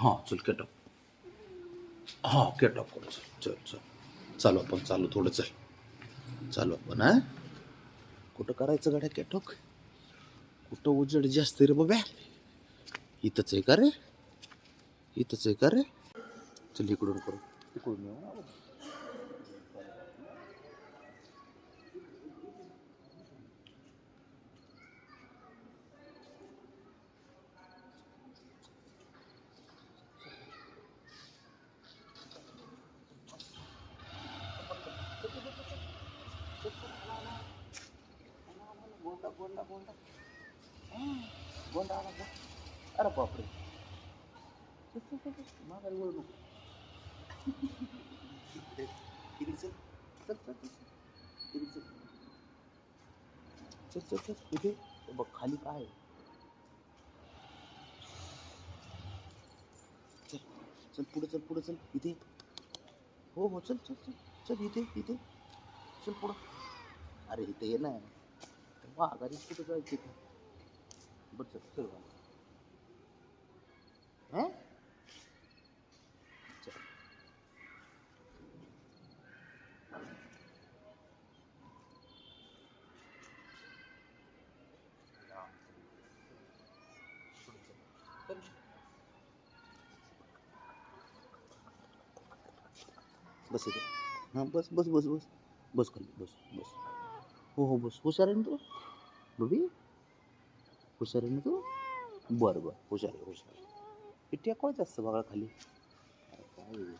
हां चल केटॉप हां केटॉप करू चल चल चल. चालू आपण चालू थोडं चल. चालू आपण आहे कुठं करायचं गाड्या केटॉक कुठं उजड जास्त रे बाब्या? इथंच आहे का रे? इथंच आहे का रे? चल इकडून करू. इकडून गोंडा गोंडा गोंडा आला का? अरे बापरे चल, चल, चल, चल. माघारी वळू नको. इकडे चल. चल, चल, चल. इकडे चल. चल, चल, चल. इथे बघ खाली काय चल चल पुढे चल पुढे चल इथे हो हो चल चल चल चल इथे इथे चल पुढं अरे इथे ये ना माघारी कुठं जायचं ते बरं चल चल बा. हं? चल. पुढं चल. चल. बस इथे हां बस बस बस बस बस खाली बस बस हो हो बस हुशार आहे ना तू बबी हुशार आहे ना तू बरं बरं हुशार आहे हुशार आहे. हे टेकवायचं असतं बघा खाली अरे काय आहे?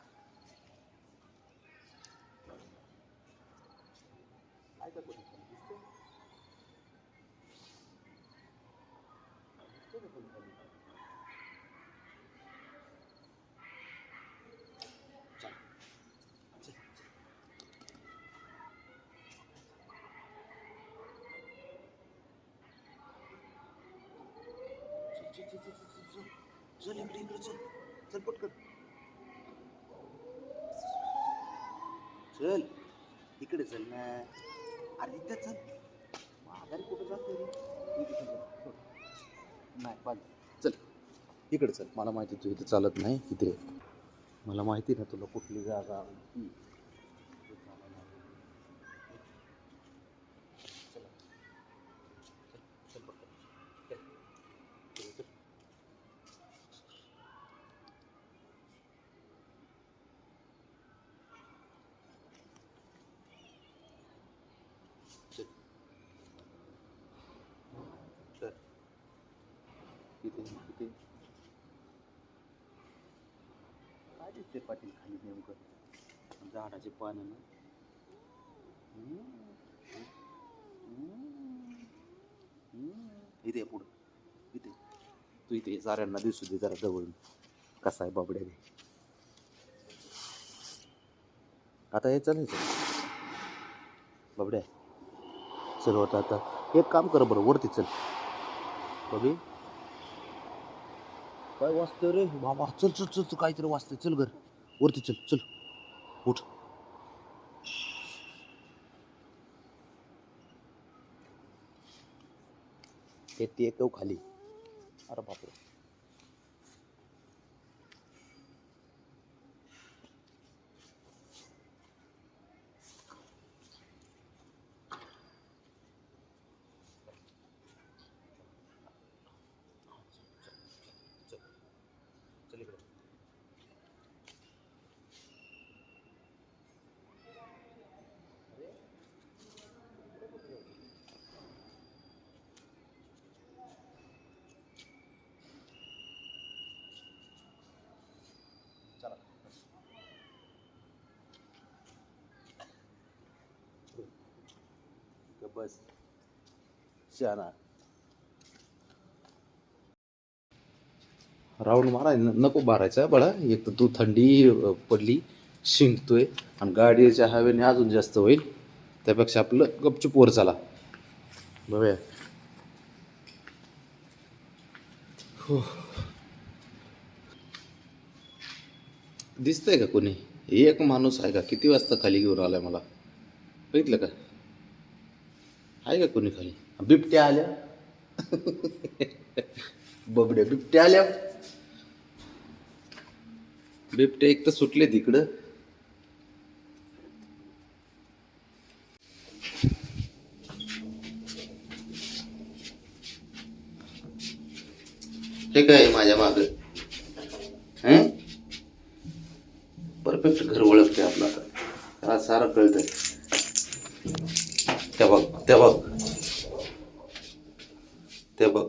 काय करतो तू खाली? दिसतंय? दिसतंय का कोणी खाली? चल. चल, चल. चल, चल, चल, चल, चल, चल. इकडे इकडे चल. चल पटकन. चल. इकडे चल ना. अरे इथं चल. माघारी कुठं जातो चल, नाही बाज चल. इकडे चल. मला माहिती तू इथे चालत नाही. इथे. मला माहिती ना तुला कुठली जागा आवडती. चला. चल, चल पटकन. चल. इकडे चल. चल. चल. होते. काय दिसते पाटील खाली नेमकं? झाडाचे पानं ना? इथे पुढं. इथे. तू इथे साऱ्यांना दिसू दे जरा जवळून. कसा आहे बाबड्या आता हे चालायचं बाबड्या चल होता आता. एक काम कर बरं वरती चल. बघी. काय वाचतं रे? बाबा चल चल चल चल काहीतरी वाचतं चल घर. वरती चल चल. उठ. ते येतो खाली. अरे बापरे. बस. शहाणा. राऊंड माराय नको मारायचा बळा. एक तर तू थंडी पडली शिंकतोय आणि गाडीच्या हवेने अजून जास्त होईल. त्यापेक्षा आपलं गपचूप वर चला. बघूया. हो. दिसतंय का कोणी? एक माणूस आहे का? किती वाजता खाली घेऊन आलाय मला? बघितलं का? आहे का कोणी खाली? बिबट्या आल्या. बबड्या बिबट्या आल्या. बिबटे एक तर सुटले तिकडं हे काय माझ्या माग? परफेक्ट घर ओळखते आपला सारं कळतंय. त्या बघ. ते बघ. ते बघ.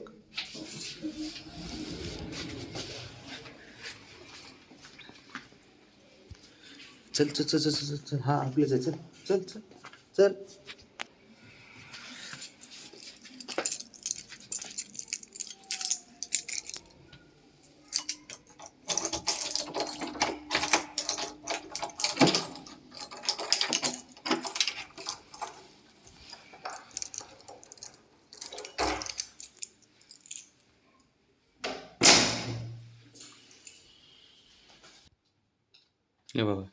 चल चल चल चल चल चल. हा आपलं चल चल चल. चल. हे बघा